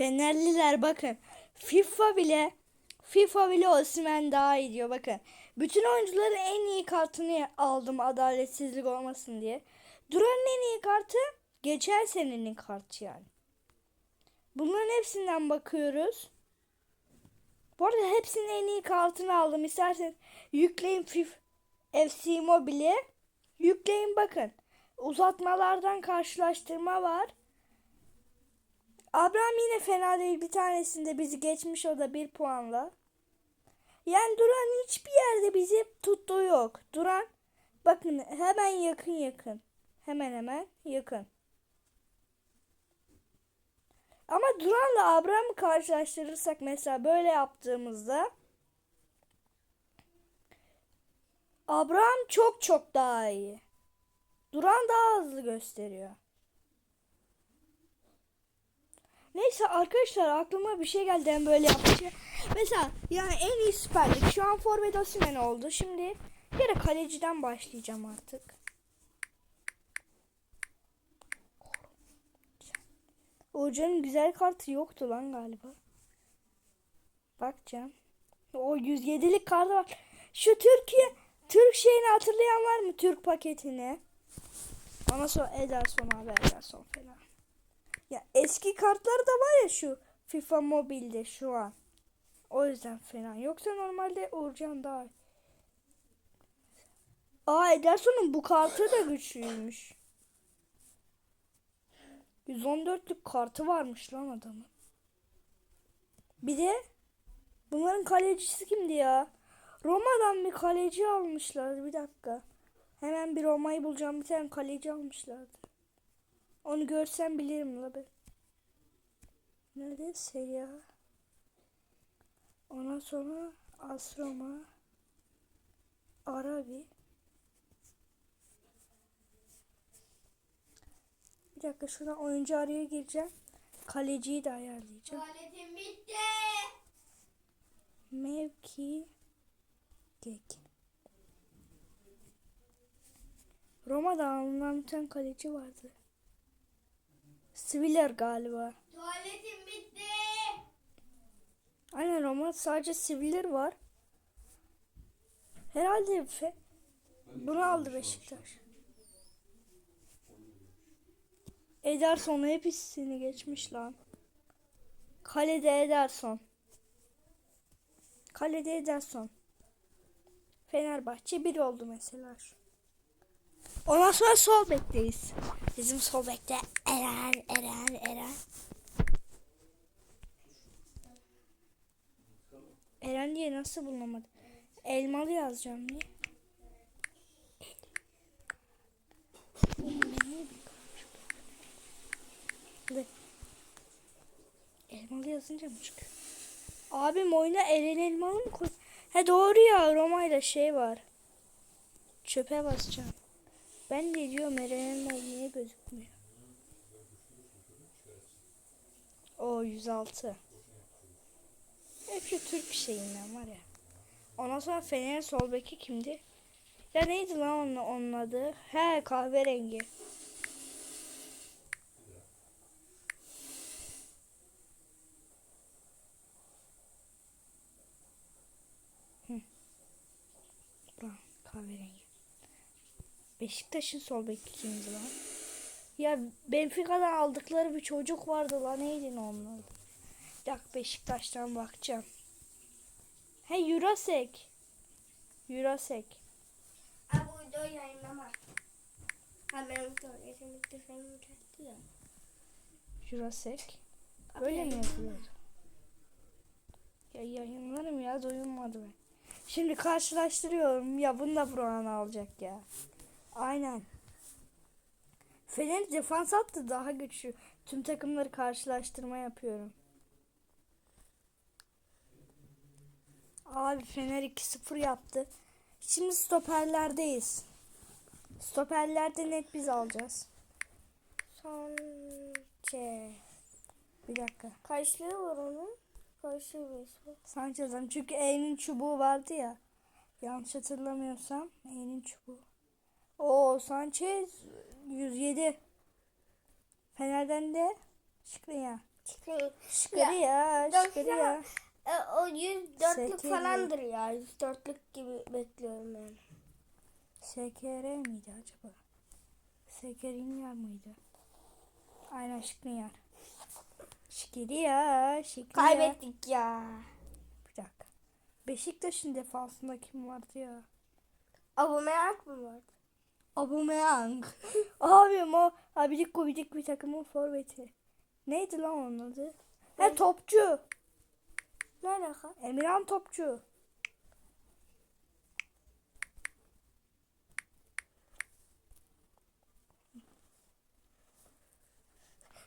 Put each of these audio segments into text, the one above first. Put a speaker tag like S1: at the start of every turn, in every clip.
S1: Fenerliler bakın. FIFA bile FIFA bile Osimhen daha iyi diyor bakın. Bütün oyuncuların en iyi kartını aldım adaletsizlik olmasın diye. Duran'ın en iyi kartı geçen senenin kartı yani. Bunların hepsinden bakıyoruz. Bu arada hepsinin en iyi kartını aldım. İsterseniz yükleyin FIFA FC Mobile'i. Yükleyin bakın. Uzatmalardan karşılaştırma var. Abraham yine fena değil. Bir tanesinde bizi geçmiş o da bir puanla. Yani Duran hiçbir yerde bizi tuttuğu yok. Duran bakın hemen yakın yakın. Hemen hemen yakın. Ama Duran'la Abraham'ı karşılaştırırsak mesela böyle yaptığımızda Abraham çok çok daha iyi. Duran daha hızlı gösteriyor. Neyse arkadaşlar aklıma bir şey geldi hem böyle yapınca. Mesela yani en iyi Süper Lig şu an Forvet Osimhen oldu. Şimdi de kaleciden başlayacağım artık. Uğurcan'ın güzel kartı yoktu lan galiba. Bakacağım. O 107'lik kartı var. Şu Türkiye Türk şeyini hatırlayan var mı? Türk paketini. Ondan sonra Ederson abi Ederson falan. Ya eski kartları da var ya şu FIFA Mobile'de şu an. O yüzden fena. Yoksa normalde Uğurcan daha iyi. Aa Ederson'un bu kartı da güçlüymüş. 114'lük kartı varmış lan adamın. Bir de bunların kalecisi kimdi ya? Roma'dan bir kaleci almışlar. Bir dakika. Hemen bir Roma'yı bulacağım. Bir tane kaleci almışlardı. Onu görsem bilirim la ben. Nerede? Serie A. Ondan sonra As Roma. Arabi. Bir dakika şuradan oyuncu araya gireceğim. Kaleciyi de ayarlayacağım.
S2: Tuvaletim bitti.
S1: Mevki Gek. Roma'da alınan bir tane kaleci vardı. Sviller galiba.
S2: Tuvaletim bitti.
S1: Aynen Roma sadece Sviller var. Herhalde fe- bunu aldı Beşiktaş. Ederson hepsini geçmiş lan. Kalede Ederson. Kalede Ederson. Fenerbahçe bir oldu mesela. şu. Ondan sonra sol bekteyiz. Bizim sol bekte Eren, Eren, Eren. Eren diye nasıl bulunamadı? Elmalı yazacağım diye. Elmalı yazınca mı çıkıyor? Abim oyuna Eren Elmalı mı koy? He doğru ya Roma'yla şey var. Çöpe basacağım. Ben de diyorum Eren Elmalı niye gözükmüyor? O 106. Hep şu Türk şeyinden var ya. Ondan sonra Fener'in sol beki kimdi? Ya neydi lan onun, onun adı? He kahverengi. Kahverengi. Beşiktaş'ın sol beki kimdi lan? Ya Benfica'dan aldıkları bir çocuk vardı lan neydi onun adı? Dakika Beşiktaş'tan bakacağım. He. Jurasek.
S2: Ha bu videoyu yayınlama. Ha benim tuvaletim bitti. Senin bitti ya.
S1: Jurasek. Böyle mi yazılıyordu? Ya yayınlarım ya doyulmadı ben. Şimdi karşılaştırıyorum. Ya bunu da Brown alacak ya. Aynen. Fener defans attı daha güçlü. Tüm takımları karşılaştırma yapıyorum. Abi Fener 2-0 yaptı. Şimdi stoperlerdeyiz. Stoperlerde net biz alacağız. Sanchez. Bir dakika.
S2: Kaçlığı var onun? Kaçlığı ismi.
S1: Sanchez'den çünkü E'nin çubuğu vardı ya. Yanlış hatırlamıyorsam E'nin çubuğu. O Sanchez 107. Fener'den de Şükrü ya.
S2: Çıkıyor.
S1: Şıkırı ya, şıkırı ya.
S2: E, o 104'lük
S1: Sekeli.
S2: falandır ya. 104'lük gibi bekliyorum ben.
S1: Şekere miydi acaba? Şekerin yer mıydı? Aynen şıkkın yer. Şıkırı ya, şıkkırı ya.
S2: Kaybettik ya.
S1: Bir dakika. Beşiktaş'ın defansında kim vardı ya?
S2: Aubameyang mı var?
S1: Aubameyang. Abim o abidik gubidik bir takımın forveti. Neydi lan onun adı? He topçu.
S2: Ne alaka?
S1: Emirhan Topçu.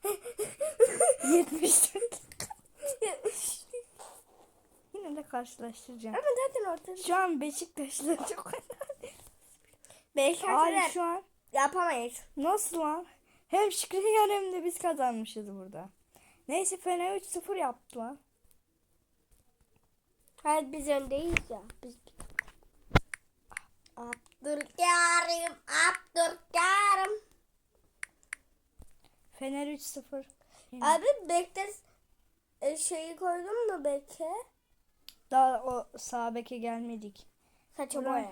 S1: Yetmiş Yine de karşılaştıracağım.
S2: Ama zaten ortada.
S1: Şu an Beşiktaş'la çok önemli.
S2: Beşiktaşlar
S1: Hayır şu an
S2: yapamayız.
S1: nasıl lan? Hem Şükrüyer hem de biz kazanmışız burada. Neyse Fener 3-0 yaptı lan.
S2: Hayır biz öndeyiz ya. Biz Abdülkerim, Abdülkerim.
S1: Fener 3-0.
S2: Abi bekle şeyi koydun mu beke?
S1: Daha o sağ beke gelmedik.
S2: Saça
S1: Ulan.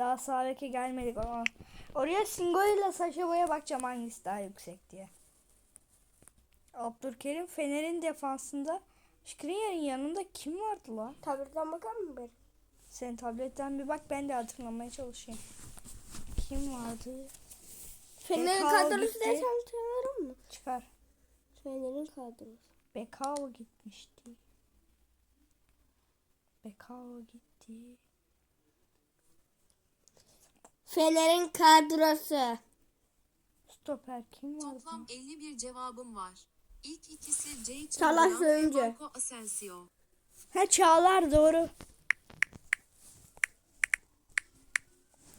S1: Daha sağ beke gelmedik ama. Oraya Singo ile Saşa Boy'a bakacağım hangisi daha yüksek diye. Abdülkerim Fener'in defansında Şükrüyer'in yanında kim vardı lan?
S2: Tabletten bakar mı ben?
S1: Sen tabletten bir bak ben de hatırlamaya çalışayım. Kim vardı?
S2: Fener'in kadrosu desem tanırım mı?
S1: Çıkar.
S2: Fener'in kadrosu.
S1: Bekao gitmişti. Bekao gitti.
S2: Fener'in kadrosu.
S1: Stoper kim vardı?
S3: Toplam 51 cevabım var. İlk ikisi Jay
S2: Salah
S3: ve
S2: oyuncu.
S3: Marco Asensio.
S1: Ha Çağlar doğru.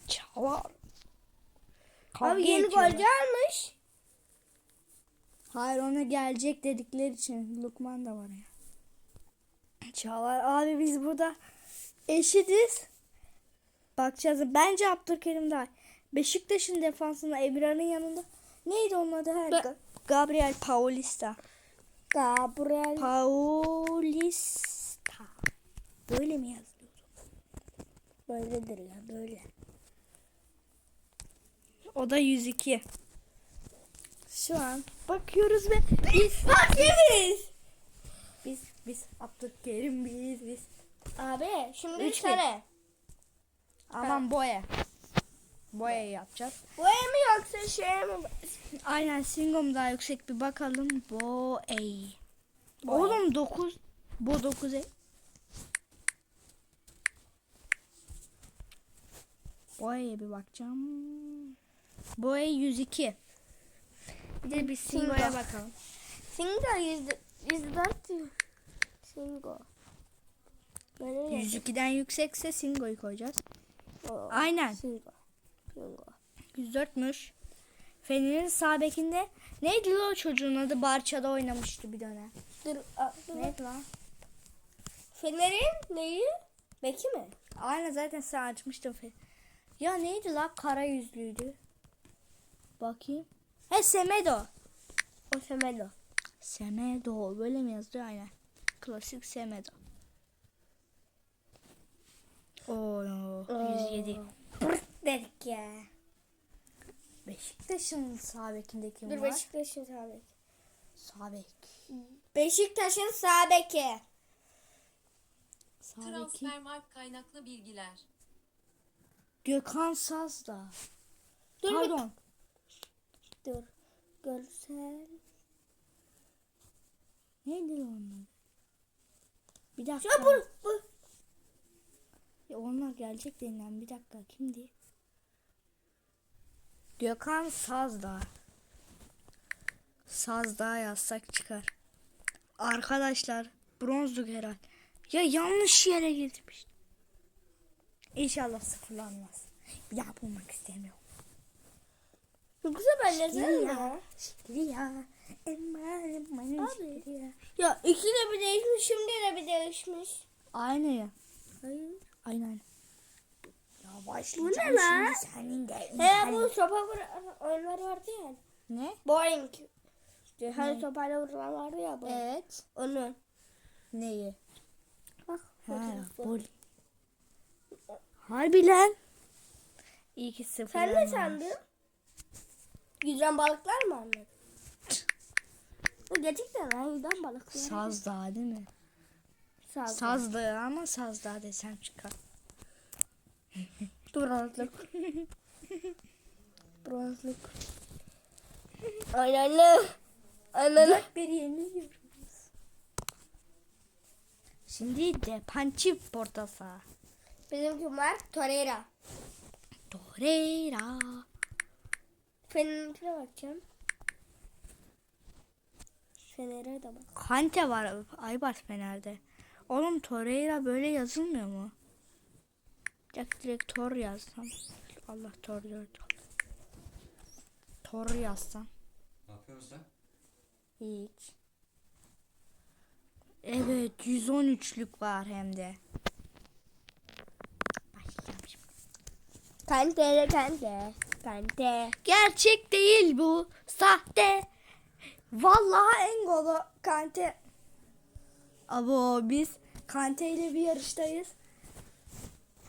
S1: Çağlar. Kavga
S2: Abi yeni golcü almış.
S1: Hayır ona gelecek dedikleri için Lukman da var ya. Çağlar abi biz burada eşitiz. Bakacağız. Bence Abdülkerim daha. Beşiktaş'ın defansında Emirhan'ın yanında. Neydi onun adı? Ga- Gabriel Paulista.
S2: Gabriel.
S1: Paulista. Böyle mi yazılıyor?
S2: Böyledir ya böyle.
S1: O da 102. Şu an bakıyoruz ve biz
S2: Hakiemiz.
S1: biz biz Abdülkerim biz biz.
S2: Abi şimdi
S1: Üç
S2: sene.
S1: Aman boya. Boya yapacağız.
S2: Boya mı yoksa şey mi?
S1: Aynen Singom daha yüksek bir bakalım. Boy.
S2: Boy.
S1: Oğlum 9. Bu 9 Boya'ya bir bakacağım. Boya 102. Bir de bir Singo'ya
S2: Singo.
S1: bakalım.
S2: Singo yüzde yüzde dört. Singo. Böyle mi?
S1: 102'den yüksekse Singo'yu koyacağız. Aynen.
S2: Singo. Singo.
S1: 104'müş. Fener'in sağ bekinde neydi o çocuğun adı? Barça'da oynamıştı bir dönem.
S2: Dur. a- dur.
S1: Neydi lan?
S2: Fener'in neyi? Beki mi?
S1: Aynen zaten sen açmıştın. Ya neydi lan? Kara yüzlüydü. Bakayım. He Semedo.
S2: O Semelo.
S1: Semedo. Böyle mi yazıyor? Aynen. Klasik Semedo. Oo, 107.
S2: Dedik ya.
S1: Beşiktaş'ın sağ bekinde kim
S2: Dur
S1: var?
S2: Beşiktaş'ın sağ
S1: bek.
S2: Beşiktaş'ın sağ beki.
S1: Sağ beki.
S3: Transfermarkt kaynaklı bilgiler.
S1: Gökhan Sazda.
S2: Dur bir-
S1: Pardon.
S2: Dur. Görsel.
S1: Neydi lan onlar? Bir dakika.
S2: Ya bu, bu.
S1: Ya onlar gelecek denilen bir dakika kimdi? Gökhan Sazdağ. Sazdağ yazsak çıkar. Arkadaşlar bronzluk herhal. Ya yanlış yere girmiş. İnşallah sıfırlanmaz. Bir daha bulmak istemiyorum.
S2: Çok güzel
S1: Şikriya,
S2: ya.
S1: şikriya,
S2: Abi. Ya iki de bir değişmiş şimdi de bir değişmiş.
S1: Aynı ya.
S2: Hayır.
S1: Aynen. Ya
S2: Bu ne lan?
S1: şimdi senin de.
S2: He bu sopa vur- oyunları vardı ya.
S1: Ne?
S2: Boring. işte. Hani sopayla vurulan vardı ya bu.
S1: Evet.
S2: Onu.
S1: Neyi?
S2: Bak.
S1: Ha,
S2: fotoğrafı.
S1: bol. Harbi lan. İyi ki sıfır.
S2: Sen ne sandın? Yüzen balıklar mı anladın? Bu gerçekten lan yüzen balıklar.
S1: Saz Dağı değil mi?
S2: Saz.
S1: Saz Dağı ama Saz Dağı desem çıkar.
S2: Bronzluk. Bronzluk. Aynen. Aynen.
S1: Bir yeniliyoruz. Şimdi de Pançi Portasa.
S2: Bizim kim var? Torreira.
S1: Torreira.
S2: Fener'e bakacağım. Fener'e de bak.
S1: Kante var Aybars Fener'de. Oğlum Torreira böyle yazılmıyor mu? Direkt, direkt Tor yazsam. Allah Tor diyor. Tor yazsam.
S4: Ne yapıyorsun sen?
S1: Hiç. Evet 113'lük var hem de.
S2: Kante, kante. Kante.
S1: Gerçek değil bu. Sahte. Vallahi Engolo Kante. Abo biz Kante ile bir yarıştayız.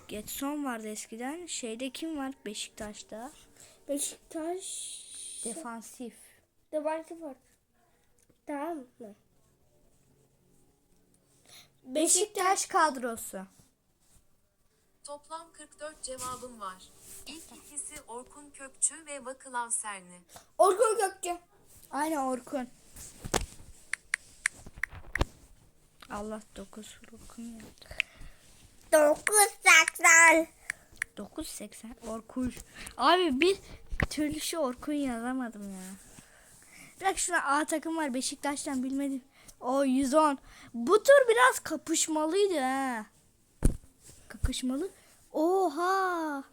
S1: Getson vardı eskiden. Şeyde kim var? Beşiktaş'ta.
S2: Beşiktaş.
S1: Defansif.
S2: Defansif var. Tamam mı?
S1: Beşiktaş kadrosu.
S3: Toplam 44 cevabım var. İlk ikisi Orkun Kökçü ve Vakılav Serni.
S2: Orkun Gökçe.
S1: Aynen Orkun. Allah 9 Orkun yaptı.
S2: 980.
S1: 980 Orkun. Abi bir türlü şu Orkun yazamadım ya. Bırak şuna A takım var Beşiktaş'tan bilmedim. O 110. Bu tur biraz kapışmalıydı ha. Kapışmalı. Oha.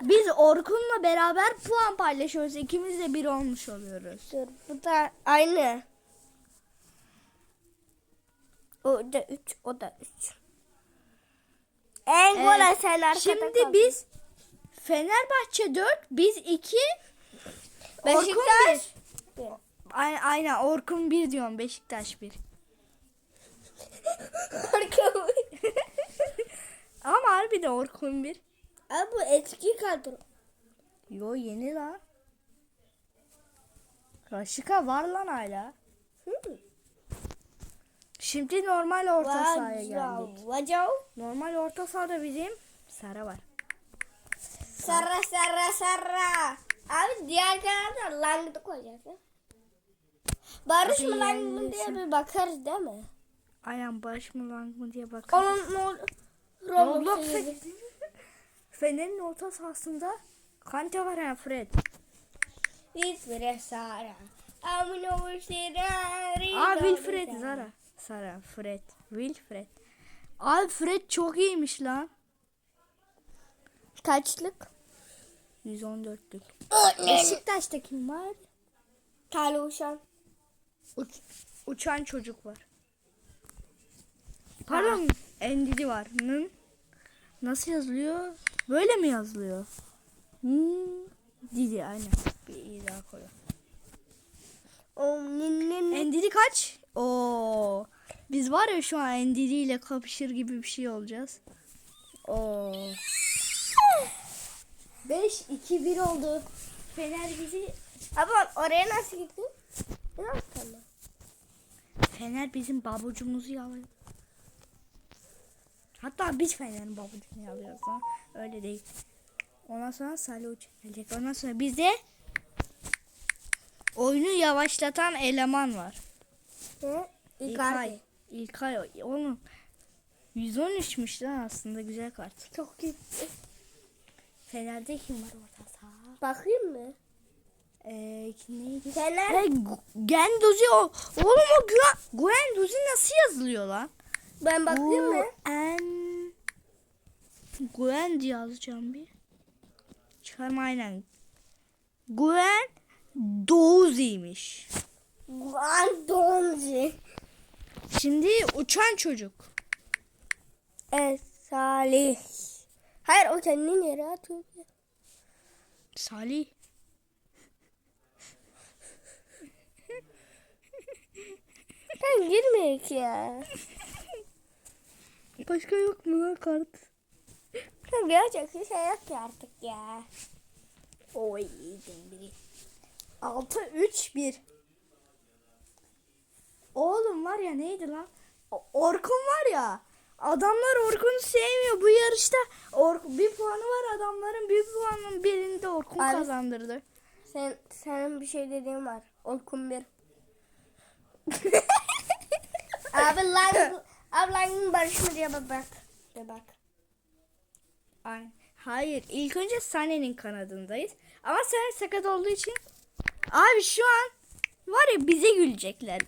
S1: Biz Orkun'la beraber puan paylaşıyoruz. İkimiz de bir olmuş oluyoruz.
S2: Dur bu da aynı. O da 3, o da 3. En
S1: Evet.
S2: gol sen arkada
S1: Şimdi
S2: kaldın.
S1: biz Fenerbahçe 4, biz 2.
S2: Beşiktaş.
S1: Aynen, aynen Orkun 1 diyorum Beşiktaş 1.
S2: Orkun.
S1: Ama harbi de Orkun 1.
S2: Abi bu eski kadro.
S1: Yo yeni lan. Raşika var lan hala. Şimdi normal orta sahaya geldik.
S2: Vacav.
S1: Normal orta sahada bizim Sara var.
S2: Sarra sarra sarra. Abi diğer kanalda langıdı koyacağız. ya. Barış
S1: Abi
S2: mı lang mı diye bir bakarız değil mi?
S1: Aynen Barış mı lan mı diye bakalım.
S2: Onun ne
S1: Roblox'a
S2: Roblox'a
S1: Fener'in orta sahasında Kante var ha Fred.
S2: İsmire Sara. Amino Sira.
S1: Aa Wilfred Zara. Sara Fred. Wilfred. Abi Fred çok iyiymiş lan.
S2: Kaçlık?
S1: 114'lük. Beşiktaş'ta kim var?
S2: Taluşan.
S1: Uç- uçan çocuk var. Pardon, Endidi var. Nın. Nasıl yazılıyor? Böyle mi yazılıyor? Hmm. Didi aynen. Bir iyi daha koy.
S2: O ninnin.
S1: Endidi kaç? Oo. Biz var ya şu an Endidi ile kapışır gibi bir şey olacağız. Oo. 5 2 1 oldu. Fener bizi
S2: Abi oraya nasıl gittin? Ne yaptın?
S1: Fener bizim babucumuzu yalıyor. Hatta biz Fener'in babucunu yalıyoruz lan. Öyle değil. Ondan sonra Salih gelecek. Ondan sonra bizde oyunu yavaşlatan eleman var.
S2: Ne?
S1: İlkay. İlkay. Oğlum 113'müş lan aslında güzel kart.
S2: Çok iyi.
S1: Fener'de kim var orada sağ?
S2: Bakayım mı?
S1: Eee neydi?
S2: Fener.
S1: Hey, Genduzi o. Oğlum o Guen, Guendouzi nasıl yazılıyor lan?
S2: Ben bakayım mı?
S1: En Gwen diye yazacağım bir. Çıkarma aynen. Gwen Douzi'ymiş.
S2: Guandonzi.
S1: Şimdi uçan çocuk.
S2: Evet Salih. Hayır o kendini yere atıyor.
S1: Salih.
S2: ben girmiyor ki ya.
S1: Başka yok mu lan kart?
S2: Tamam gerçek bir şey yok ki artık ya.
S1: Oy iyi 6 3 1 Oğlum var ya neydi lan? Orkun var ya. Adamlar Orkun'u sevmiyor. Bu yarışta Ork bir puanı var adamların. Bir puanın birinde Orkun
S2: Abi-
S1: kazandırdı.
S2: Sen senin bir şey dediğin var. Orkun bir. abi lan abi lan barış mı diye bak. De bak.
S1: Ay, hayır. İlk önce Sane'nin kanadındayız. Ama Sane sakat olduğu için abi şu an var ya bize gülecekler.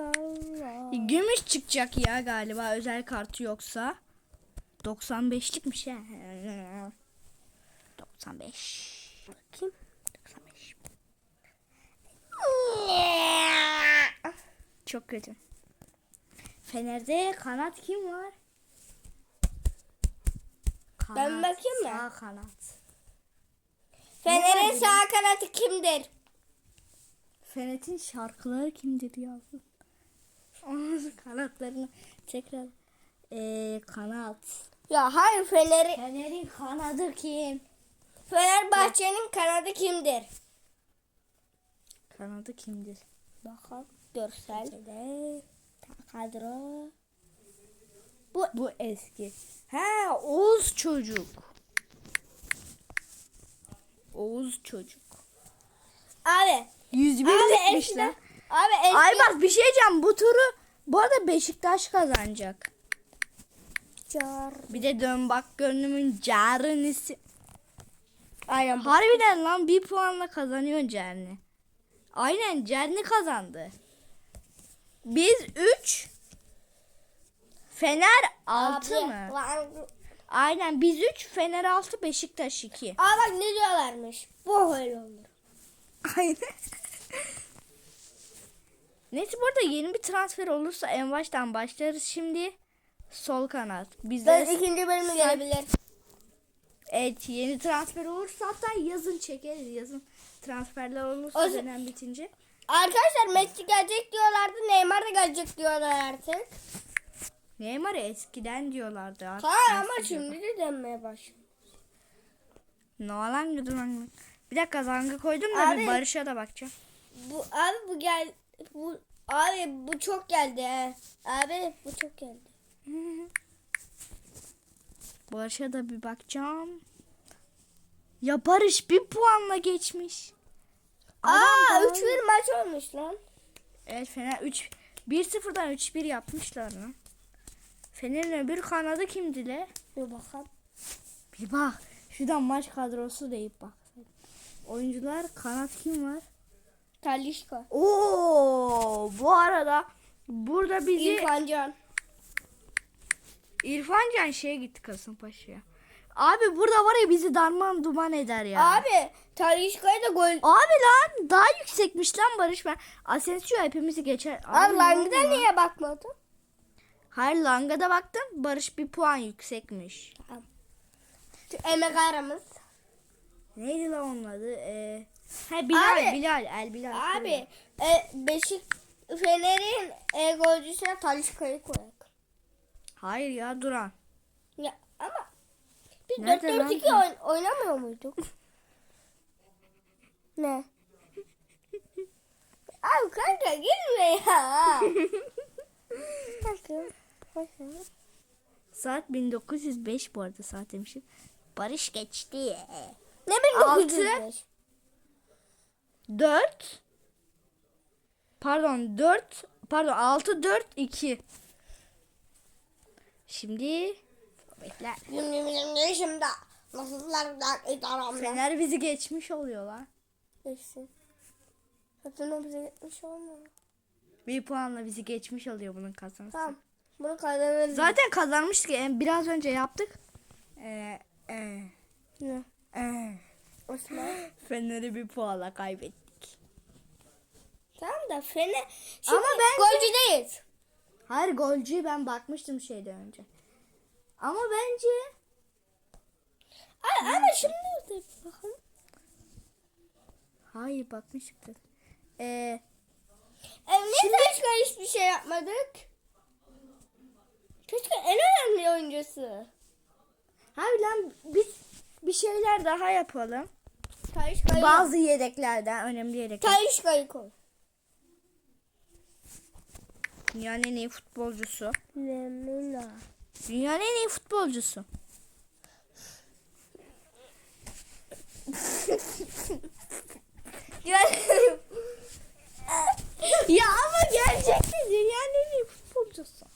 S2: Salla.
S1: Gümüş çıkacak ya galiba özel kartı yoksa. 95'likmiş ya. 95.
S2: Bakayım.
S1: 95. Çok kötü. Fener'de kanat kim var?
S2: Ben bakayım mı?
S1: Sağ kanat.
S2: Fener'in sağ kanatı kimdir?
S1: Fener'in şarkıları kimdir yazdım. Onun kanatlarını tekrar ee, kanat.
S2: Ya hayır Fener'in
S1: Fener'in kanadı kim?
S2: Fenerbahçe'nin kanadı kimdir?
S1: Kanadı kimdir?
S2: Bakalım. Görsel.
S1: Şöyle.
S2: Kadro.
S1: Bu, bu eski. He Oğuz çocuk. Oğuz çocuk.
S2: Abi.
S1: 101
S2: Abi
S1: etmişler.
S2: eskiden. Abi eskiden.
S1: Ay bak bir şey diyeceğim bu turu bu arada Beşiktaş kazanacak.
S2: Car.
S1: Bir de dön bak gönlümün carınisi.
S2: Aynen.
S1: Harbiden lan bir puanla kazanıyor Cerni. Aynen Cerni kazandı. Biz 3 Fener 6
S2: Abi,
S1: mı?
S2: Lan.
S1: Aynen biz 3 Fener 6 Beşiktaş 2.
S2: Aa bak ne diyorlarmış. Bu öyle olur.
S1: Aynen. Neyse bu arada yeni bir transfer olursa en baştan başlarız şimdi. Sol kanat.
S2: Ben
S1: Bizde
S2: ikinci bölümü gelebilir.
S1: evet yeni transfer olursa hatta yazın çekeriz yazın. Transferler olursa
S2: O
S1: dönem bitince.
S2: Arkadaşlar Messi gelecek diyorlardı. Neymar da gelecek diyorlar artık.
S1: Neymar eskiden diyorlardı. artık
S2: Hayır ama şimdi de denmeye başladı.
S1: Ne olan Bir dakika zanga koydum da
S2: Abi.
S1: bir Barış'a da bakacağım.
S2: Bu abi bu gel bu abi bu çok geldi he. Abi bu çok geldi.
S1: Barış'a da bir bakacağım. Ya Barış bir puanla geçmiş.
S2: Aa
S1: Adam
S2: 3-1 maç olmuş lan.
S1: Evet Fener 3 1-0'dan 3-1 yapmışlar lan. Fener'in öbür kanadı kimdi le?
S2: Bir bakalım.
S1: Bir bak. Şuradan maç kadrosu deyip bak. Oyuncular kanat kim var?
S2: Talişka.
S1: Oo, bu arada burada bizi
S2: İrfan Can.
S1: İrfan Can şeye gitti Kasımpaşa'ya. Abi burada var ya bizi darman duman eder ya.
S2: Abi Talişka'ya da gol.
S1: Abi lan daha yüksekmiş lan Barış ben. Asensio hepimizi geçer.
S2: Abi
S1: ne
S2: Lang'da
S1: oldu lan?
S2: niye bakmadın?
S1: Hayır Langa'da baktım. Barış bir puan yüksekmiş.
S2: Şu Emek aramız.
S1: Neydi lan onun adı? Ee, he Bilal,
S2: Abi.
S1: Bilal, El Bilal.
S2: Abi e, Beşik Fener'in e, golcüsüne Talişka'yı koyak.
S1: Hayır ya Duran.
S2: Ya ama biz
S1: Nerede
S2: 4-4-2
S1: lan?
S2: oyn- oynamıyor muyduk? ne? Abi kanka girme ya.
S1: Saat 1905 bu arada saat demişim. Barış geçti.
S2: Ne
S1: Altı.
S2: 1905?
S1: 4 Pardon 4 Pardon 6 4 2 Şimdi bekle.
S2: Yum yum yum yaşımda. Nasıllar da itaramda.
S1: Fener bizi geçmiş oluyor lan.
S2: Geçsin. Zaten o bize gitmiş olmuyor.
S1: Bir puanla bizi geçmiş oluyor bunun kazanması.
S2: Tamam. Bunu kazanırız.
S1: Zaten kazanmıştık. Biraz önce yaptık. Ee, e,
S2: Ne?
S1: E.
S2: Osman.
S1: Fener'i bir puanla kaybettik.
S2: Tamam da Fener. Şimdi
S1: Ama bence-
S2: golcüdeyiz.
S1: Hayır golcüyü ben bakmıştım şeyden önce. Ama bence
S2: Ay, ama şimdi de bakalım.
S1: hayır bakmıştık. Ee,
S2: E, ne Talişka hiçbir yapmadık. Keşke en önemli oyuncusu.
S1: Abi lan biz bir şeyler daha yapalım.
S2: Talişka'yı
S1: Bazı yedeklerden önemli yedekler.
S2: Talişka'yı koy.
S1: Dünyanın en iyi futbolcusu.
S2: Lemina.
S1: Dünyanın en iyi futbolcusu. ya ama gerçekten dünyanın en iyi futbolcusu.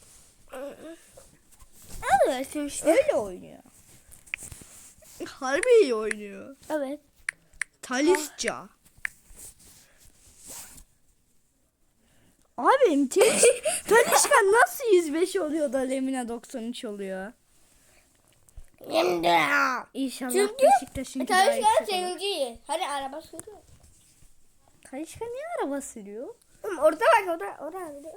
S2: evet işte.
S1: Öyle oynuyor. Harbi iyi oynuyor.
S2: Evet.
S1: Talisca. Abim Taliş, Talişka nasıl 105 oluyor da Lemina 93 oluyor?
S2: Şimdi.
S1: İnşallah
S2: Çünkü
S1: Beşiktaş'ın yüksek olur.
S2: sevinci. Hani araba sürüyor.
S1: Talişka niye araba sürüyor?
S2: Oğlum Orada bak orada orada abi.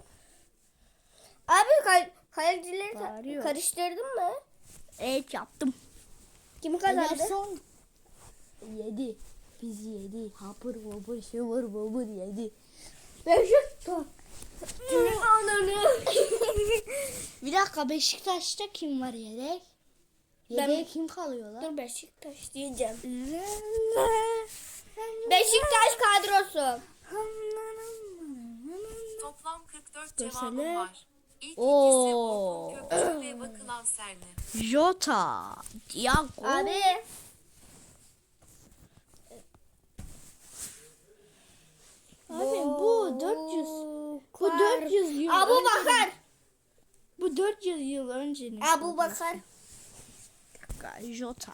S2: Abi kay kalecileri karıştırdın mı?
S1: Evet yaptım.
S2: Kim kazandı?
S1: son 7. Biz 7. Hapır hapır şıvır bıvır 7.
S2: Beşiktaş. Ananı.
S1: Bir dakika Beşiktaş'ta kim var yedek? Yedeğe kim kalıyor lan?
S2: Dur Beşiktaş diyeceğim. Beşiktaş kadrosu.
S3: Toplam 44
S1: Mesela-
S3: cevabım var. İlk ikisi
S1: Oo.
S3: Orkun Kökçü ve Vakıl Avserli.
S1: Jota. Diago.
S2: Abi.
S1: Abi bu 400. Bu 400 yıl
S2: Abu
S1: önce-
S2: Bakar.
S1: Bu 400 yıl öncenin.
S2: Abu Bakar.
S1: Bakar. Jota.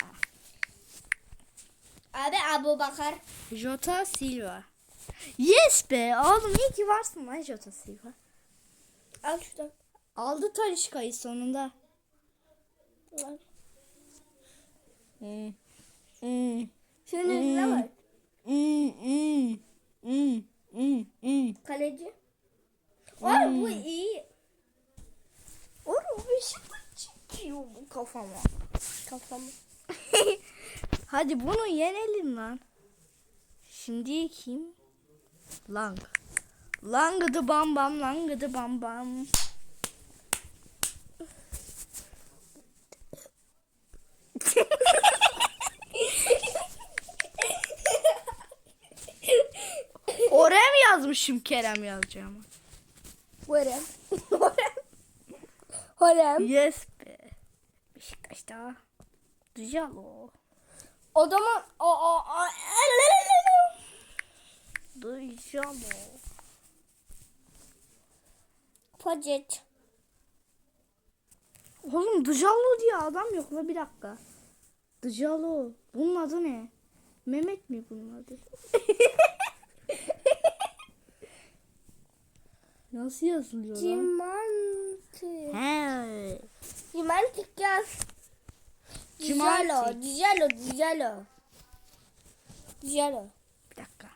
S2: Abi Abu Bakar.
S1: Jota Silva. Yes be oğlum iyi ki varsın lan Jota Silva.
S2: Al şuradan.
S1: Aldı Talişka'yı sonunda.
S2: Al.
S1: Hmm. Hmm.
S2: Şunun üstüne bak.
S1: Hmm. Hmm. Hmm. Hmm. Hmm.
S2: Kaleci. Oğlum bu iyi.
S1: Oğlum Beşiktaş çekiyor bu kafama.
S2: Kafamı.
S1: Hadi bunu yenelim lan. Şimdi kim? Lang. Langıdı bam bam langıdı bam bam. Orem yazmışım Kerem yazacağım.
S2: Horem. Horem. Horem.
S1: Yes be. Beşiktaş'ta. Dijalo.
S2: O zaman o o o.
S1: Dijalo.
S2: Pacet.
S1: Oğlum Dijalo diye adam yok la bir dakika. Dijalo. Bunun adı ne? Mehmet mi bunun adı? Nasıl yazılıyor lan?
S2: Cimanti.
S1: He.
S2: Cimantik yaz. Dijalo.
S1: Cimantik.
S2: Dijalo. Dijalo. Dijalo.
S1: Bir dakika.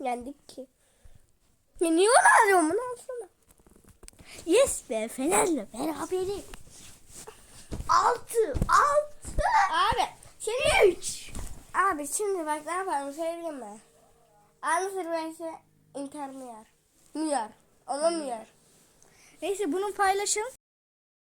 S2: Yendik ki. Ya niye onu arıyorum bunu alsana.
S1: Yes be Fener'le beraberi. Altı. Altı.
S2: Abi şimdi
S1: Üç.
S2: abi şimdi bak ne yapalım söyleyeyim mi? Aynı sıraysa Inter mi yer? Mi yer? Ona mı yer?
S1: Neyse bunu paylaşın.